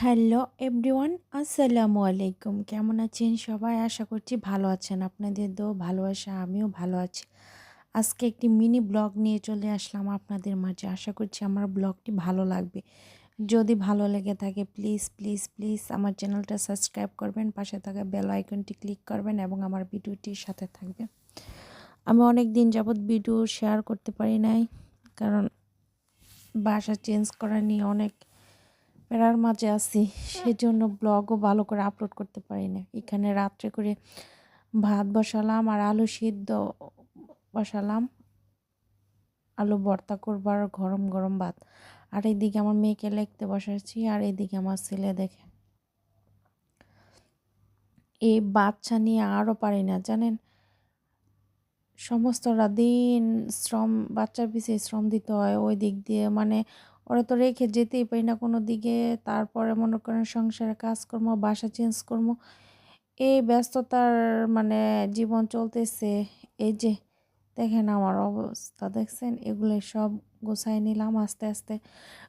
Hello everyone, আসসালামু আলাইকুম। কেমন আছেন সবাই? আশা করছি ভালো আছেন। আপনাদের দো ভালোবাসা, আমিও ভালো আছি। আজকে একটি মিনি ব্লগ নিয়ে চলে আসলাম আপনাদের মাঝে। আশা করছি আমার ব্লগটি ভালো লাগবে। যদি ভালো লেগে থাকে প্লিজ প্লিজ প্লিজ আমার চ্যানেলটা সাবস্ক্রাইব করবেন, পাশে থাকা বেল আইকনটি ক্লিক করবেন এবং আমার ভিডিওটির সাথে থাকবেন। আমি অনেক দিন যাবৎ ভিডিও শেয়ার করতে পারি নাই, কারণ বাসা চেঞ্জ করা নিয়ে অনেক প্যারার মাঝে আছি, সেজন্য ব্লগও ভালো করে আপলোড করতে পারি না। এখানে রাত্রে করে ভাত বসালাম আর আলু সিদ্ধ বসালাম। আলু ভর্তা করবার গরম গরম ভাত। আর এইদিকে আমার মেয়েকে লিখতে বসাচ্ছি আর এইদিকে আমার ছেলে দেখে। এই বাচ্চা নিয়ে আরও পারি না, জানেন? সমস্তটা দিন শ্রম, বাচ্চার পিছিয়ে শ্রম দিতে হয়, ওই দিক দিয়ে মানে ওরা তো রেখে যেতেই পারি না কোনো দিকে। তারপরে মনে করেন সংসারে কাজকর্ম, বাসা চেঞ্জ করব। এই ব্যস্ততার মানে জীবন চলতেছে। এই যে দেখেন আমার অবস্থা, দেখছেন? এগুলো সব গোছাই নিলাম আস্তে আস্তে।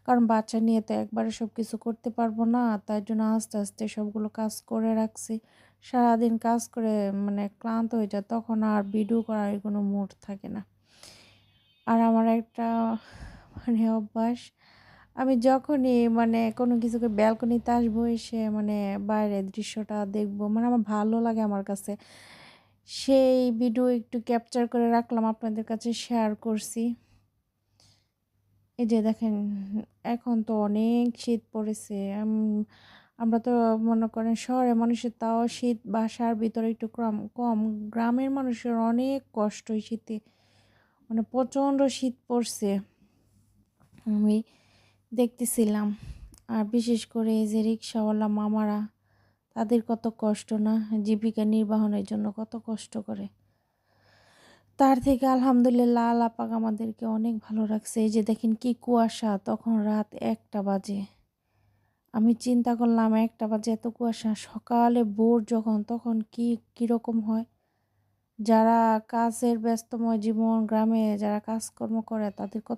কারণ বাচ্চা নিয়ে তো একবারে সব কিছু করতে পারব না। তাই জন্য আস্তে আস্তে সবগুলো কাজ করে রাখছি। সারাদিন কাজ করে মানে ক্লান্ত হয়ে যায়, তখন আর ভিডিও করার কোনো মুড থাকে না। আর আমার একটা মানে অভ্যাস, আমি যখনই মানে কোনো কিছুকে ব্যালকনিতে আসব, এসে মানে বাইরের দৃশ্যটা দেখব মানে আমার ভালো লাগে আমার কাছে। সেই ভিডিও একটু ক্যাপচার করে রাখলাম আপনাদের কাছে শেয়ার করছি। এই যে দেখেন, এখন তো অনেক শীত পড়েছে আমরা তো মনে করেন শহরে মানুষের তাও শীত বাসার ভিতরে একটু কম কম। গ্রামের মানুষের অনেক কষ্ট শীতে মানে প্রচণ্ড শীত পড়ছে। আমি দেখতেছিলাম। আর বিশেষ করে এই যে রিক্সাওয়ালা মামারা, তাদের কত কষ্ট না? জীবিকা নির্বাহনের জন্য কত কষ্ট করে। তার থেকে আলহামদুলিল্লাহ আল্লাহ পাক আমাদেরকে অনেক ভালো রাখছে। এই যে দেখেন কি কুয়াশা, তখন রাত একটা বাজে। আমি চিন্তা করলাম, একটা বাজে এত কুয়াশা, সকালে ভোর যখন, তখন কি কীরকম হয়? যারা কাজের ব্যস্তময় জীবন, গ্রামে যারা কাজকর্ম করে, তাদের কত